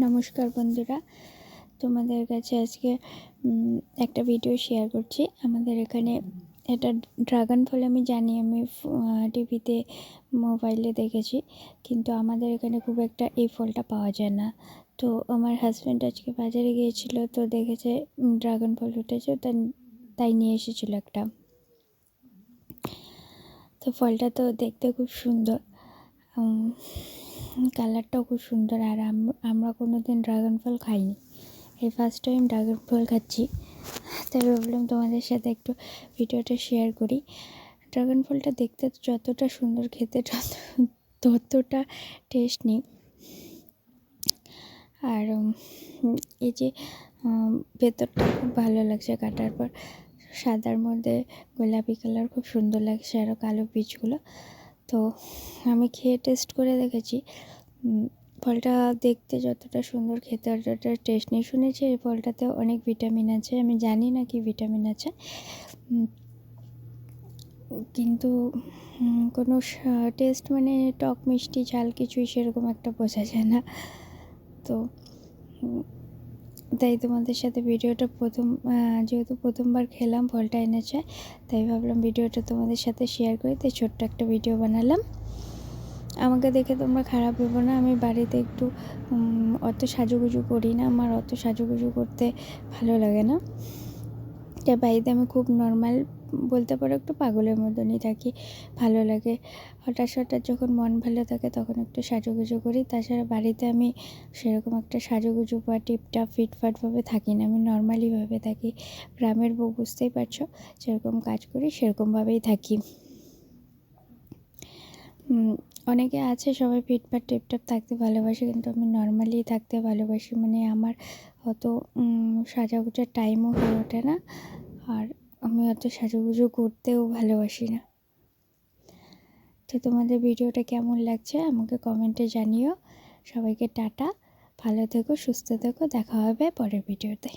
নমস্কার বন্ধুরা। তোমাদের কাছে আজকে একটা ভিডিও শেয়ার করছি। আমাদের এখানে এটা ড্রাগন ফল আমি জানি, আমি টিভিতে মোবাইলে দেখেছি। কিন্তু আমাদের এখানে খুব একটা এই ফলটা পাওয়া যায় না। তো আমার হাজব্যান্ড আজকে বাজারে গিয়েছিল, তো দেখেছে ড্রাগন ফল উঠেছে তাই নিয়ে এসেছিল একটা। তো ফলটা তো দেখতে খুব সুন্দর। কালারটাও খুব সুন্দর আর আম- আমরা কোনো দিন ড্রাগন ফল খাইনি। এই ফার্স্ট টাইম ড্রাগন ফল খাচ্ছি। তাই ভাবলাম তোমাদের সাথে একটু ভিডিওটা শেয়ার করি। ড্রাগন ফলটা দেখতে যতটা সুন্দর, খেতে তত- ততটা টেস্ট নেই। আর এই যে ভেতরটা খুব ভালো লাগছে কাটার পর। সাদার মধ্যে গোলাপি কালার খুব সুন্দর লাগছে আরও কালো বীজগুলো। তো আমি খেয়ে টেস্ট করে দেখেছি। ফলটা দেখতে যতটা সুন্দর খেতে অতটা টেস্ট নেই শুনেছি, এই ফলটাতে অনেক ভিটামিন আছে। আমি জানি না কি ভিটামিন আছে। কিন্তু কোনো টেস্ট মানে টক মিষ্টি, ঝাল কিছুই সেরকম একটা বোঝা যায় না। তো তাই তোমাদের সাথে ভিডিওটা প্রথম যেহেতু প্রথমবার খেলাম, ফলটা এনেছে, তাই ভাবলাম ভিডিওটা তোমাদের সাথে শেয়ার করি, তাই ছোট্ট একটা ভিডিও বানালাম। আমাকে দেখে তোমরা খারাপ ভেবো না, আমি বাড়িতে একটু অত সাজুগুজু করি না, আমার অত সাজুগুজু করতে ভালো লাগে না। তাই বাড়িতে আমি খুব নর্মাল বলতে পারো একটু পাগলের মতনই থাকি, ভালো লাগে। হঠাৎ হঠাৎ যখন মন ভালো থাকে তখন একটু সাজুগুজু করি। তাছাড়া বাড়িতে আমি সেরকম একটা সাজুগুজু বা টিপটাপ ফিটফাটভাবে থাকি না, আমি নর্মালিভাবে থাকি। গ্রামের বউ বুঝতেই পারছ, যেরকম কাজ করি সেরকমভাবেই থাকি। অনেকে আছে সবাই ফিটফাট টিপটাপ থাকতে ভালোবাসে, কিন্তু আমি নর্মালি থাকতে ভালোবাসি। মানে আমার অত সাজাগুজার টাইমও হয়ে ওঠে না, আর আমি অত সাজুগুজু করতেও ভালোবাসি না। তো তোমাদের ভিডিওটা কেমন লাগছে আমাকে কমেন্টে জানিও। সবাইকে টাটা, ভালো থেকো, সুস্থ থেকো, দেখা হবে পরের ভিডিওতে